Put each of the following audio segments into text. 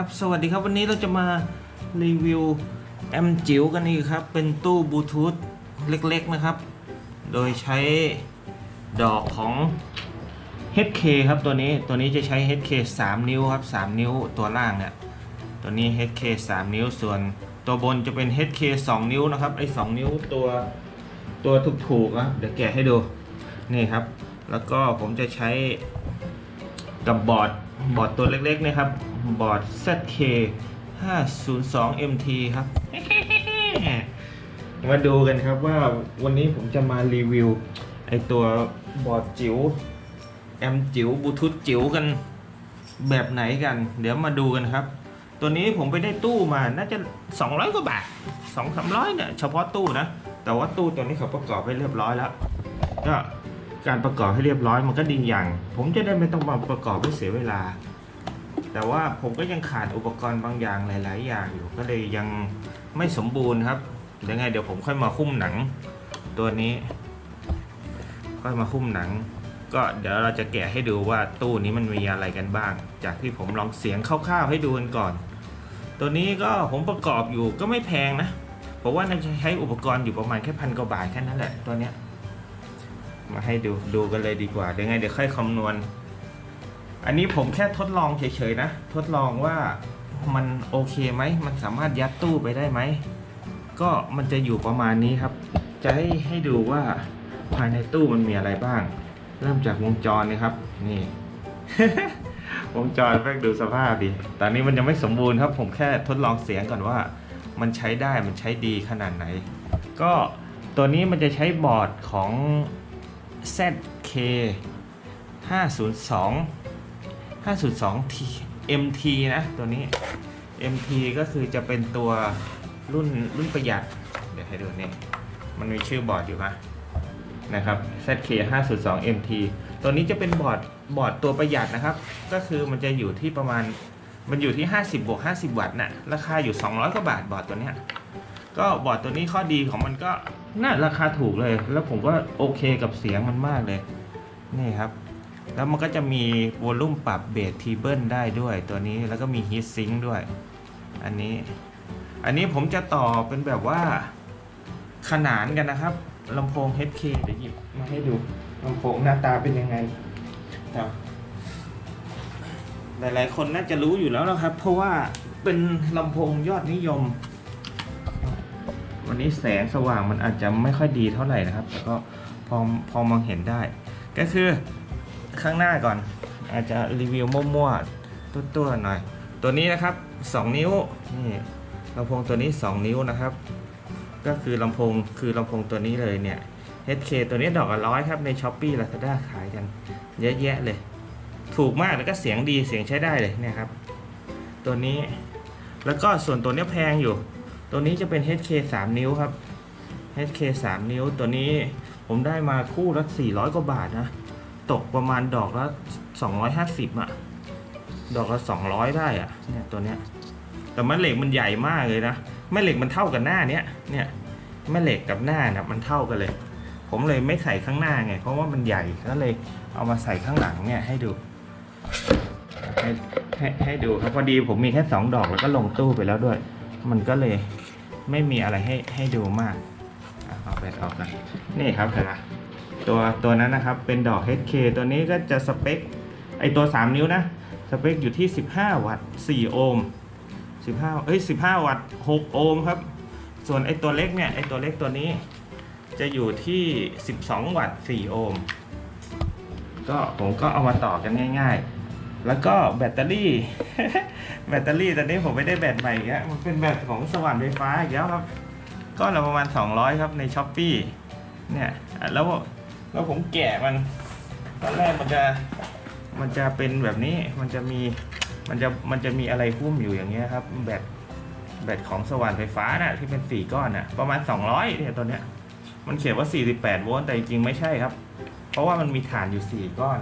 ครับ สวัสดีครับวันนี้เราจะมารีวิวแอมจิ๋วกันอีกครับ เป็นตู้บลูทูธเล็กๆนะครับ โดยใช้ดอกของ HK ครับตัวนี้ตัวนี้จะใช้ HK 3 นิ้วครับ 3 นิ้วตัวล่างเนี่ยตัวนี้ HK 3 นิ้วส่วนตัวบนจะเป็น HK 2 นิ้วนะครับไอ้2นิ้วตัวตัวถูกๆนะเดี๋ยวแกะให้ดูนี่ครับ แล้วก็ผมจะใช้กับบอร์ด บอร์ดตัวเล็กๆนะครับ บอร์ด ZK 502 MT ครับ มาดูกันครับว่าวันนี้ผมจะมารีวิว ไอตัวบอร์ดจิ๋วแอมจิ๋วบลูทูธจิ๋วกันแบบไหนกัน เดี๋ยวมาดูกันครับ ตัวนี้ผมไปได้ตู้มาน่าจะ 200 กว่าบาท 2 300เนี่ยเฉพาะตู้นะ แต่ว่าตู้ตัวนี้เขาประกอบไว้เรียบร้อยแล้ว ก็ การประกอบให้เรียบร้อยมันก็ดีอย่าง ผมจะได้ไม่ต้องมาประกอบให้เสียเวลา แต่ว่าผมก็ยังขาดอุปกรณ์บางอย่างหลาย ๆ อย่างอยู่ก็เลยยังไม่สมบูรณ์ครับเดี๋ยวไงเดี๋ยวผมค่อยมาคุ้มหนังตัวนี้ ค่อยมาคุ้มหนัง ก็เดี๋ยวเราจะแกะให้ดูว่าตู้นี้มันมีอะไรกันบ้าง จากที่ผมลองเสียงคร่าวๆให้ดูกันก่อน ตัวนี้ก็ผมประกอบอยู่ก็ไม่แพงนะเพราะว่าน่าจะใช้อุปกรณ์อยู่ประมาณแค่พันกว่าบาทแค่นั้นแหละตัวเนี้ย มาให้ดูดูกันเลยดีกว่าเดี๋ยวไงเดี๋ยวค่อยคำนวณ อันนี้ผมแค่ทดลองเฉยๆนะ ทดลองว่ามันโอเคไหม มันสามารถยัดตู้ไปได้ไหม ก็มันจะอยู่ประมาณนี้ครับ จะให้ให้ดูว่าภายในตู้มันมีอะไรบ้าง เริ่มจากวงจรนะครับ นี่ วงจรแม่งดูสภาพดิตอนนี้มันยังไม่สมบูรณ์ครับ ผมแค่ทดลองเสียงก่อนว่า มันใช้ได้มันใช้ดีขนาดไหน ก็ตัวนี้มันจะใช้บอร์ดของ ZK 502 502 T MT นะ ตัวนี้ MT ก็คือจะเป็นตัวรุ่นรุ่นประหยัด เดี๋ยวให้ดูนี่ มันมีชื่อบอร์ดอยู่นะนะครับ ZK 502 MT ตัวนี้จะเป็นบอร์ดบอร์ดตัวประหยัดนะครับ ก็คือมันจะอยู่ที่ประมาณมันอยู่ที่ 50บวก50 วัตต์น่ะราคาอยู่ 200 กว่าบาทบอร์ดตัวเนี้ย ก็บอร์ดตัวนี้ข้อดีของมันก็น่าราคาถูกเลย แล้วผมก็โอเคกับเสียงมันมากเลย นี่ครับ แล้วมันก็จะมีวอลลุ่มปรับเบสทีเบิลได้ด้วยตัวนี้แล้วก็มีฮีทซิงค์ด้วย อันนี้ อันนี้ผมจะต่อเป็นแบบว่าขนานกันนะครับลำโพง HK เดี๋ยวหยิบมาให้ดูลำโพงหน้าตาเป็นยังไงครับหลายๆ คนน่าจะรู้อยู่แล้วนะครับ เพราะว่าเป็นลำโพงยอดนิยม วันนี้แสงสว่างมันอาจจะไม่ค่อยดีเท่าไหร่นะครับ แต่ก็พอพอมองเห็นได้ ก็คือข้างหน้าก่อน อาจจะรีวิวมั่วๆตัวๆหน่อย ตัวนี้นะครับ 2 นิ้วนี่ลำโพงตัวนี้ 2 นิ้วนะครับ ก็คือลำโพงคือลำโพงตัวนี้เลยเนี่ย HK ตัวนี้ดอกละร้อยครับใน s h อ p e e Lazada ขายกัน เยอะแยะเลย ถูกมากแล้วก็เสียงดีเสียงใช้ได้เลยเนี่ยครับ ตัวนี้แล้วก็ส่วนตัวเนี้ยแพงอยู่ ตัวนี้จะเป็น HK 3 นิ้วครับ HK 3 นิ้วตัวนี้ผมได้มาคู่ละ400 กว่าบาทนะ ตกประมาณดอกละ 250อะดอกละ 200 ได้อะเนี่ยตัวเนี้ย แต่แม่เหล็กมันใหญ่มากเลยนะ แม่เหล็กมันเท่ากับหน้าเนี้ย เนี่ยแม่เหล็กกับหน้าเนี่ยมันเท่ากันเลย ผมเลยไม่ใส่ข้างหน้าไง เพราะว่ามันใหญ่ ก็เลยเอามาใส่ข้างหลังเนี่ยให้ดู ให้ให้ให้ดูครับพอดีผมมีแค่สองดอกแล้วก็ลงตู้ไปแล้วด้วย มันก็เลยไม่มีอะไรให้ให้ดูมากเอาไปออกกันนี่ครับเห็นไหมตัวตัวนั้นนะครับเป็นดอก HK ตัวนี้ก็จะสเปคไอตัว 3 นิ้วนะ สเปคอยู่ที่ 15 วัตต์ 4 โอห์ม 15 เอ้ย 15 วัตต์ 6 โอห์มครับ ส่วนไอตัวเล็กเนี่ย ไอตัวเล็กตัวนี้จะอยู่ที่ 12 วัตต์ 4 โอห์ม ก็ผมก็เอามาต่อกันง่าย ๆ แล้วก็แบตเตอรี่ แบตเตอรี่ตอนนี้ผมไม่ได้แบตใหม่อีกแล้วมันเป็นแบตของสว่านไฟฟ้าอีกแล้วครับ ก็ละประมาณ 200 ครับในช้อปปีเนี่ยแล้วแล้วผมแกะมัน ตอนแรกมันจะมันจะเป็นแบบนี้มันจะมีมันจะมันจะมีอะไรหุ้มอยู่อย่างเงี้ยครับ แบตแบตของสว่านไฟฟ้าน่ะที่เป็นสี่ก้อนน่ะประมาณ 200เนี่ยตัวเนี้ยมันเขียนว่า 48 โวลต์แต่จริงๆไม่ใช่ครับ เพราะว่ามันมีฐานอยู่ 4 ก้อน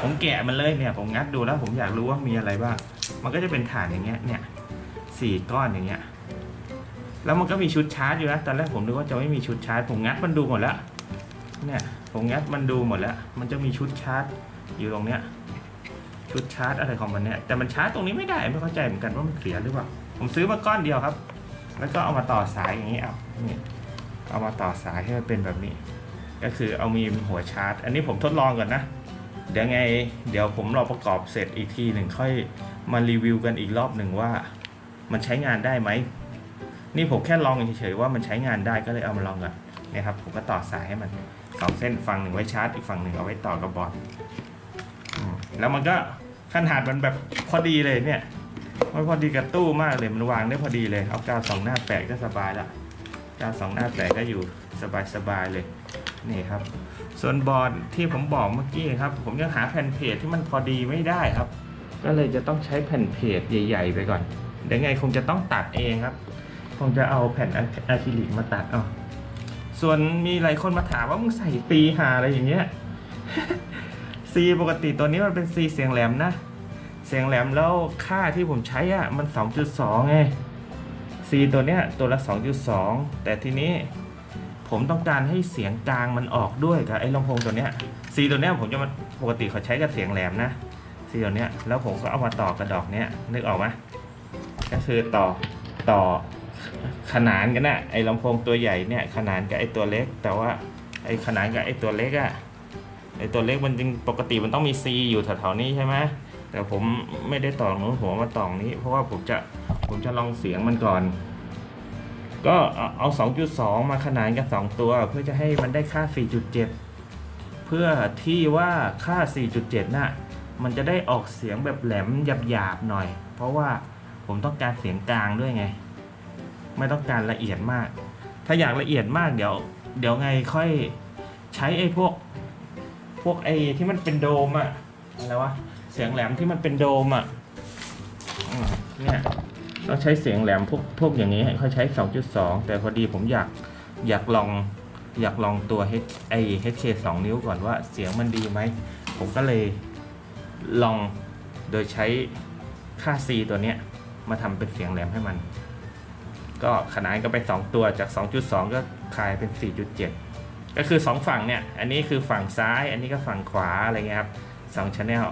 ผมแกะมันเลยเนี่ย ผมงัดดูแล้วผมอยากรู้ว่ามีอะไรบ้าง มันก็จะเป็นฐานอย่างเงี้ย เนี่ยสี่ก้อนอย่างเงี้ย แล้วมันก็มีชุดชาร์จอยู่นะ ตอนแรกผมนึกว่าจะไม่มีชุดชาร์จ ผมงัดมันดูหมดแล้ว เนี่ย ผมงัดมันดูหมดแล้ว มันจะมีชุดชาร์จอยู่ตรงเนี้ย ชุดชาร์จอะไรของมันเนี่ย แต่มันชาร์จตรงนี้ไม่ได้ ไม่เข้าใจเหมือนกันว่ามันเสียหรือเปล่า ผมซื้อมาก้อนเดียวครับ แล้วก็เอามาต่อสายอย่างนี้เอาเนี่ยเอามาต่อสายให้มันเป็นแบบนี้ ก็คือเอามีหัวชาร์จ อันนี้ผมทดลองก่อนนะ เดี๋ยวไง เดี๋ยวผมรอประกอบเสร็จอีกทีหนึ่งค่อยมารีวิวกันอีกรอบหนึ่งว่า มันใช้งานได้ไหม นี่ผมแค่ลองเฉยๆว่ามันใช้งานได้ก็เลยเอามาลองก่อนนี่ยครับผมก็ต่อสายให้มันสองเส้นฝั่งหนึ่งไว้ชาร์จอีกฝั่งหนึ่งเอาไว้ต่อกับบอร์ดแล้วมันก็ขนาดมันแบบพอดีเลยเนี่ยมันพอดีกับตู้มากเลยมันวางได้พอดีเลยเอากาวสองหน้าแปะก็สบายละกาวสองหน้าแปะก็อยู่สบายๆเลยนี่ครับ ส่วนบอร์ดที่ผมบอกเมื่อกี้ครับ ผมยังหาแผ่นเพจที่มันพอดีไม่ได้ครับ ก็เลยจะต้องใช้แผ่นเพจใหญ่ ๆ ไปก่อนเดี๋ยวไงคงจะต้องตัดเองครับคงจะเอาแผ่นอะคริลิกมาตัดเอาส่วนมีหลายคนมาถามว่ามึงใส่ซีหาอะไรอย่างเงี้ยซีปกติตัวนี้มันเป็นซีเสียงแหลมนะ เสียงแหลมแล้วค่าที่ผมใช้อะมัน 2.2ไง C ตัวเนี้ยตัวละ 2.2 แต่ทีนี้ ผมต้องการให้เสียงกลางมันออกด้วยกับไอ้ลำโพงตัวเนี้ย C ตัวเนี้ยผมจะมาปกติเขาใช้กับเสียงแหลมนะ C ตัวเนี้ยแล้วผมก็เอามาต่อกับดอกเนี้ยนึกออกไหมก็คือต่อต่อขนานกันนะไอ้ลำโพงตัวใหญ่เนี่ยขนานกับไอ้ตัวเล็ก แต่ว่าไอ้ขนานกับไอ้ตัวเล็กอะไอ้ตัวเล็กมันจริงปกติมันต้องมี C อยู่แถวๆนี้ใช่ไหมแต่ผมไม่ได้ต่อนู้นผมมาต่อนี้ เพราะว่าผมจะผมจะลองเสียงมันก่อน ก็เอาเอา 2.2 มาขนานกัน 2 ตัว เพื่อจะให้มันได้ค่า 4.7 เพื่อที่ว่าค่า 4.7 น่ะ มันจะได้ออกเสียงแบบแหลมหยาบๆหน่อย เพราะว่าผมต้องการเสียงกลางด้วยไง ไม่ต้องการละเอียดมาก ถ้าอยากละเอียดมากเดี๋ยว เดี๋ยวไงค่อยใช้ไอ้พวก พวกไอ้ที่มันเป็นโดมอะอะไรวะ เสียงแหลมที่มันเป็นโดมอะอเนี่ย ต้องใช้เสียงแหลมพวกพวกอย่างนี้เขาใช้ 2.2 แต่พอดีผมอยากอยากลองอยากลองตัว H ไอ HK 2 นิ้วก่อนว่าเสียงมันดีไหม ผมก็เลยลองโดยใช้ค่า C ตัวเนี้ยมาทำเป็นเสียงแหลมให้มัน ก็ขนานกันไป 2 ตัวจาก 2.2 ก็คลายเป็น 4.7 ก็คือ 2 ฝั่งเนี่ย อันนี้คือฝั่งซ้าย อันนี้ก็ฝั่งขวาอะไรเงี้ยครับสองชแนล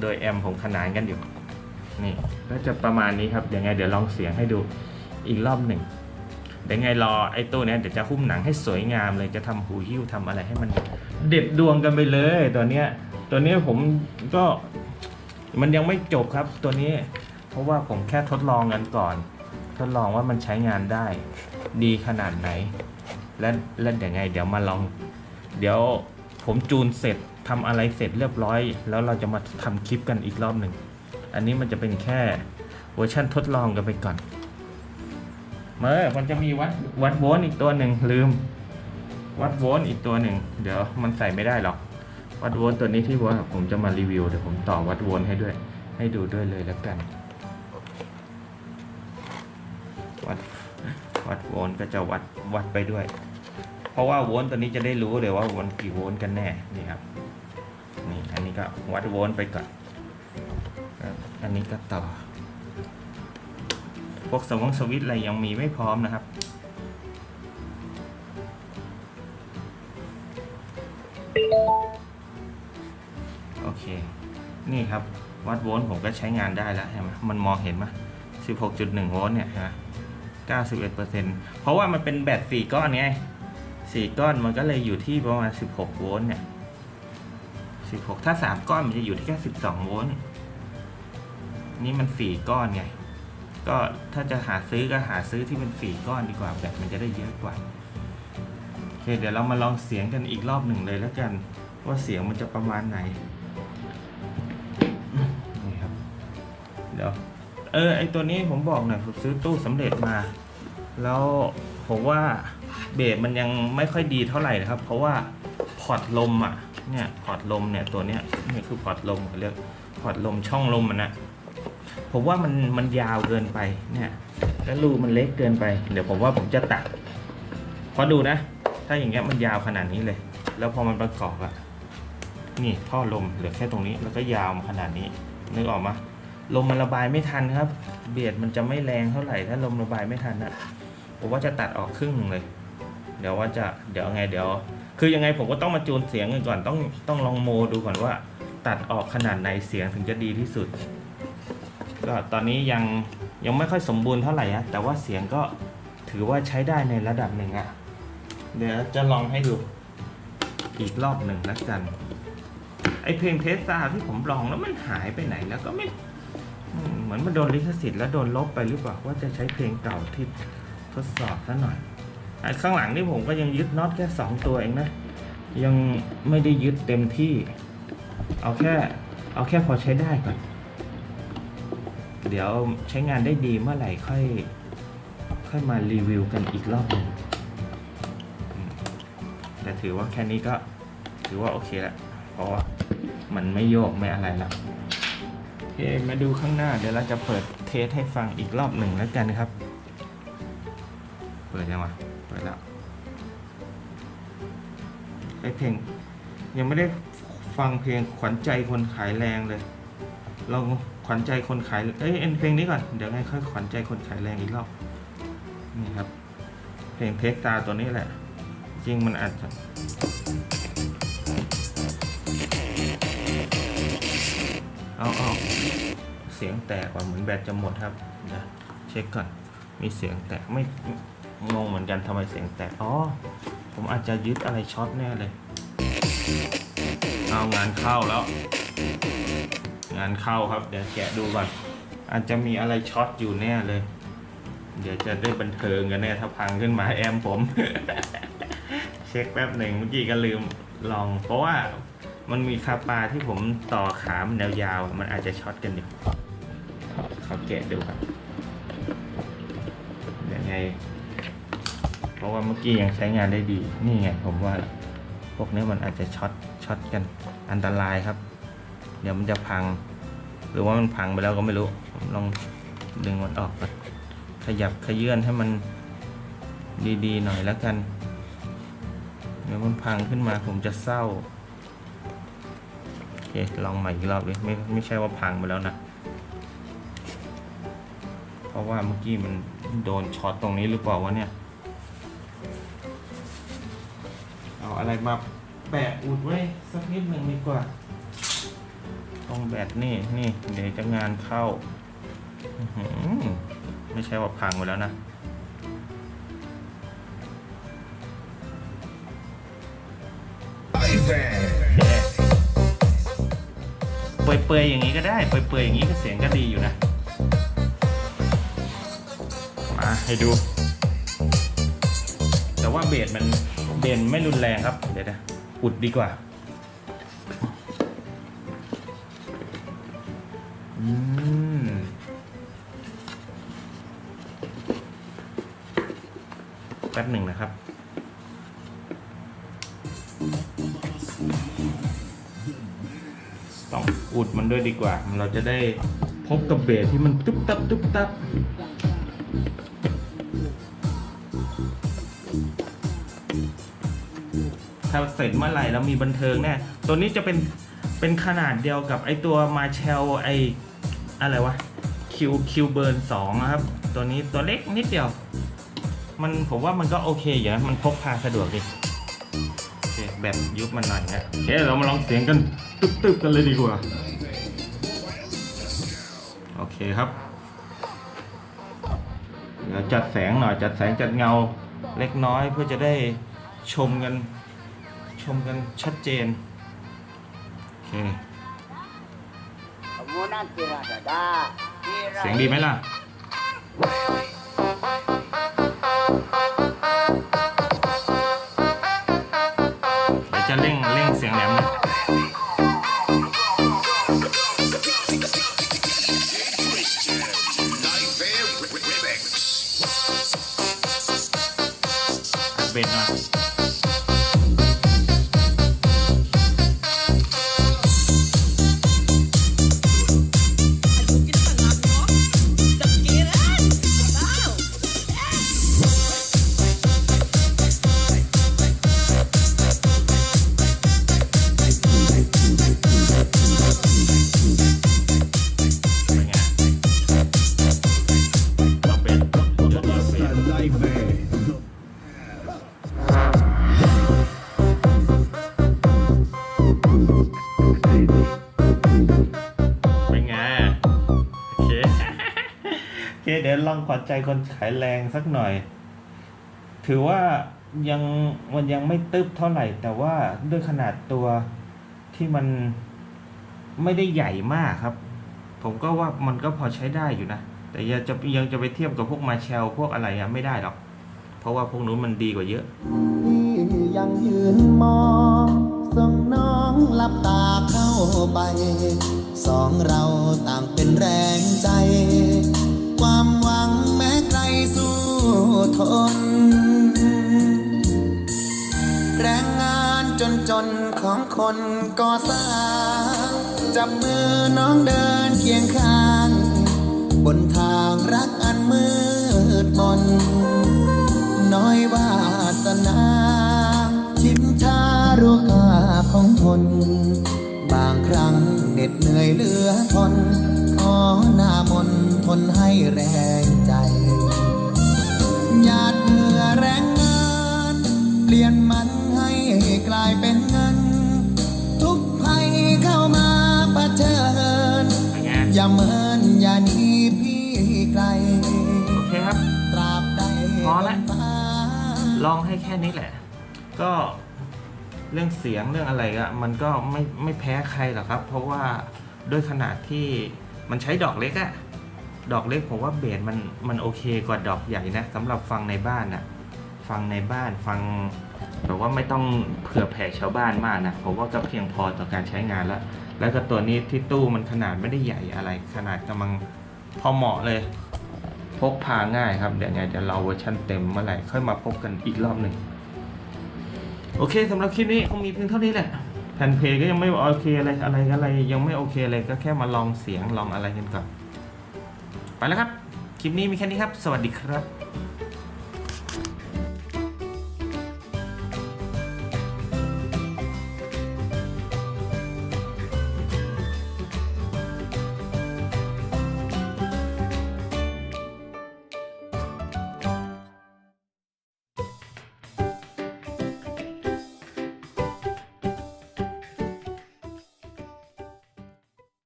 โดยแอมผมขนานกันอยู่ นี่ก็จะประมาณนี้ครับเดี๋ยวไงเดี๋ยวลองเสียงให้ดูอีกรอบหนึ่งเดี๋ยวไงรอไอ้ตู้เนี้ยเดี๋ยวจะหุ้มหนังให้สวยงามเลยจะทำหูหิ้วทำอะไรให้มัน เด็ดดวงกันไปเลยตัวเนี้ยตัวนี้ผมก็มันยังไม่จบครับตัวนี้ เพราะว่าผมแค่ทดลองกันก่อน ทดลองว่ามันใช้งานได้ ดีขนาดไหน และและเดี๋ยวไง เดี๋ยวมาลอง เดี๋ยวผมจูนเสร็จทำอะไรเสร็จเรียบร้อย แล้วเราจะมาทำคลิปกันอีกรอบหนึ่ง อันนี้มันจะเป็นแค่เวอร์ชันทดลองกันไปก่อน เมื่อมันจะมีวัดวัดโวลต์อีกตัวหนึ่งลืม วัดโวลต์อีกตัวหนึ่งเดี๋ยวมันใส่ไม่ได้หรอก วัดโวลต์ตัวนี้ที่ว่าผมจะมารีวิวเดี๋ยวผมต่อวัดโวลต์ให้ด้วย ให้ดูด้วยเลยแล้วกัน วัดวัดโวลต์ก็จะวัดวัดไปด้วย เพราะว่าโวลต์ตัวนี้จะได้รู้เลยว่ามันกี่โวลต์กันแน่นี่ครับนี่อันนี้ก็วัดโวลต์ไปก่อน อันนี้ก็ต่อ พวกสวงสวิตอะไรยังมีไม่พร้อมนะครับ โอเค นี่ครับ วัดโวลต์ผมก็ใช้งานได้แล้วเห็นไหมมันมองเห็นไหม16.1 โวลต์เนี่ยเห็นไหม91%เพราะว่ามันเป็นแบต4ก้อนไงสี่ก้อนมันก็เลยอยู่ที่ประมาณ 16 โวลต์เนี่ย 16 ถ้า 3 ก้อนมันจะอยู่ที่แค่ 12 โวลต์ นี่มัน4ก้อนไง ก็ถ้าจะหาซื้อก็หาซื้อที่เป็น4ก้อนดีกว่าแบตมันจะได้เยอะกว่าโอเคเดี๋ยวเรามาลองเสียงกันอีกรอบหนึ่งเลยแล้วกัน ว่าเสียงมันจะประมาณไหนนี่ครับเดี๋ยวเออไอตัวนี้ผมบอกหน่อยผมซื้อตู้สำเร็จมา แล้วผมว่าเบสมันยังไม่ค่อยดีเท่าไหร่นะครับ เพราะว่าพอร์ตลมอะเนี่ยพอร์ตลมเนี่ยตัวเนี้ยนี่คือพอร์ตลมเขาเรียกพอร์ตลมช่องลมมันนะ ผมว่ามันมันยาวเกินไปเนี่ยแล้วรูมันเล็กเกินไป เดี๋ยวผมว่าผมจะตัดเพราะดูนะ ถ้าอย่างเงี้ยมันยาวขนาดนี้เลย แล้วพอมันประกอบอะนี่ท่อลมเหลือแค่ตรงนี้แล้วก็ยาวมาขนาดนี้นึกออกมาลมมันระบายไม่ทันครับ เบียดมันจะไม่แรงเท่าไหร่ถ้าลมระบายไม่ทันอะผมว่าจะตัดออกครึ่งหนึ่งเลย เดี๋ยวว่าจะเดี๋ยวไงเดี๋ยว คือยังไงผมก็ต้องมาจูนเสียงกันก่อนต้องต้องลองโมดูก่อนว่า ตัดออกขนาดไหนเสียงถึงจะดีที่สุด ก็ตอนนี้ยังยังไม่ค่อยสมบูรณ์เท่าไหร่อะแต่ว่าเสียงก็ถือว่าใช้ได้ในระดับหนึ่งอะเดี๋ยวจะลองให้ดูอีกรอบหนึ่งแล้วกัน ไอเพลงเทสซาที่ผมลองแล้วมันหายไปไหนแล้วก็ไม่เหมือนมันโดนลิขสิทธิ์แล้วโดนลบไปหรือเปล่าว่าจะใช้เพลงเก่าที่ทดสอบซะหน่อยไอข้างหลังนี่ผมก็ยังยึดน็อตแค่สองตัวเองนะ ยังไม่ได้ยึดเต็มที่ เอาแค่เอาแค่พอใช้ได้ก่อน เดี๋ยวใช้งานได้ดีเมื่อไหร่ค่อยค่อยมารีวิวกันอีกรอบหนึ่งแต่ถือว่าแค่นี้ก็ถือว่าโอเคล้วเพราะว่ามันไม่โยกไม่อะไรแล้วโอเคมาดูข้างหน้าเดี๋ยวเราจะเปิดเทสให้ฟังอีกรอบหนึ่งแล้วกันครับ เปิดยังวะเปิดแล้วไอเพลงยังไม่ได้ฟังเพลงขวัญใจคนขายแรงเลย เรา วัญใจคนขาย เอ้ยเอ็นเพลงนี้ก่อน เดี๋ยวไงค่อยขวัญใจคนขายแรงอีกรอบ นี่ครับ เพลงเพกตาตัวนี้แหละ จริงมันอาจจะเอาเอาเสียงแตกว่าเหมือนแบตจะหมดครับเดี๋ยวเช็คก่อน มีเสียงแตกไม่งงเหมือนกันทำไมเสียงแตก อ๋อ ผมอาจจะยึดอะไรช็อตแน่เลย เอางานเข้าแล้ว งานเข้าครับ เดี๋ยวแกะดูก่อน อาจจะมีอะไรช็อตอยู่แน่เลย เดี๋ยวจะได้บันเทิงกันแน่ถ้าพังขึ้นมาแอมผม เช็คแป๊บหนึ่งเมื่อกี้ก็ลืมลอง เพราะว่ามันมีคาปาที่ผมต่อขามแนวยาวมันอาจจะช็อตกันอยู่เขาแกะดูครับยังไง เพราะว่าเมื่อกี้ยังใช้งานได้ดี นี่ไงผมว่าพวกนี้มันอาจจะช็อตช็อตกันอันตรายครับ เดี๋ยวมันจะพัง หรือว่ามันพังไปแล้วก็ไม่รู้ ลองดึงมันออกก่อนขยับขยื่นให้มันดีๆหน่อยแล้วกัน เดี๋ยวมันพังขึ้นมาผมจะเศร้าโอเคลองใหม่อีกรอบดิไม่ไม่ใช่ว่าพังไปแล้วนะ เพราะว่าเมื่อกี้มันโดนช็อตตรงนี้หรือเปล่าวะเนี่ย เอาอะไรมาแปะอุดไว้สักนิดหนึ่งดีกว่า ตรงแบตนี่นี่เดี๋ยวจะงานเข้าอื้อหือไม่ใช่ว่าพังไปแล้วนะเปื่อยๆอย่างนี้ก็ได้เปื่อยๆอย่างนี้ก็เสียงก็ดีอยู่นะ มาให้ดู แต่ว่าเบสมันเบนไม่รุนแรงครับ เดี๋ยวนะอุดดีกว่า อืมแป๊บหนึ่งนะครับ ต้องอุดมันด้วยดีกว่า เราจะได้พบกับเบสที่มันตุ๊บตับตุ๊บตับถ้าเสร็จเมื่อไหร่แล้วมีบันเทิงแน่ ตัวนี้จะเป็น เป็นขนาดเดียวกับไอตัวมาเชลไออะไรวะคิวคิวเบิร์นสองครับ ตัวนี้ตัวเล็กนิดเดียว มันผมว่ามันก็โอเคอยู่นะมันพกพาสะดวกดีโอเคแบบยุบมันหน่อยนะโอเคเรามาลองเสียงกันตึ๊บๆกันเลยดีกว่า โอเคครับเดี๋ยวจัดแสงหน่อยจัดแสงจัดเงาเล็กน้อยเพื่อจะได้ชมกันชมกันชัดเจน เค Kemudian kira dada. Kira เสียงดีไหมล่ะ ลองขวัญใจคนขายแรงสักหน่อย ถือว่ายังมันยังไม่ตึบเท่าไหร่ แต่ว่าด้วยขนาดตัวที่มันไม่ได้ใหญ่มากครับ ผมก็ว่ามันก็พอใช้ได้อยู่นะ แต่ยังจะยังจะไปเทียบกับพวกมาเชลพวกอะไรอะไม่ได้หรอก เพราะว่าพวกนู้นมันดีกว่าเยอะพี่ยังยืนมองส่งน้องหลับตาเข้าไป สองเราต่างเป็นแรงใจ ความ ทน แรงงานจนจนของคนก่อสร้าง จับมือน้องเดินเคียงข้าง บนทางรักอันมืดมน น้อยวาสนาชิมชารู้ค่าของทน บางครั้งเหน็ดเหนื่อยเหลือทน ขอหน้ามนทนให้แรง ลองให้แค่นี้แหละ ก็เรื่องเสียงเรื่องอะไรอะมันก็ไม่ไม่แพ้ใครหรอกครับ เพราะว่าด้วยขนาดที่มันใช้ดอกเล็กอะดอกเล็กผมว่าเบสมันมันโอเคกว่าดอกใหญ่นะสำหรับฟังในบ้านนะฟังในบ้านฟังแบบว่าไม่ต้องเผื่อแผ่ชาวบ้านมากนะผมว่าก็เพียงพอต่อการใช้งานแล้ว แล้วก็ตัวนี้ที่ตู้มันขนาดไม่ได้ใหญ่อะไร ขนาดกำลังพอเหมาะเลย พกพาง่ายครับ เดี๋ยวไงจะเราเวอร์ชันเต็มเมื่อไหร่ค่อยมาพบกันอีกรอบหนึ่งโอเคสำหรับคลิปนี้คงมีเพียงเท่านี้แหละแผ่นเพลก็ยังไม่โอเคอะไรอะไรอะไร ยังไม่โอเคเลยก็แค่มาลองเสียงลองอะไรกันก่อนไปแล้วครับ คลิปนี้มีแค่นี้ครับ สวัสดีครับ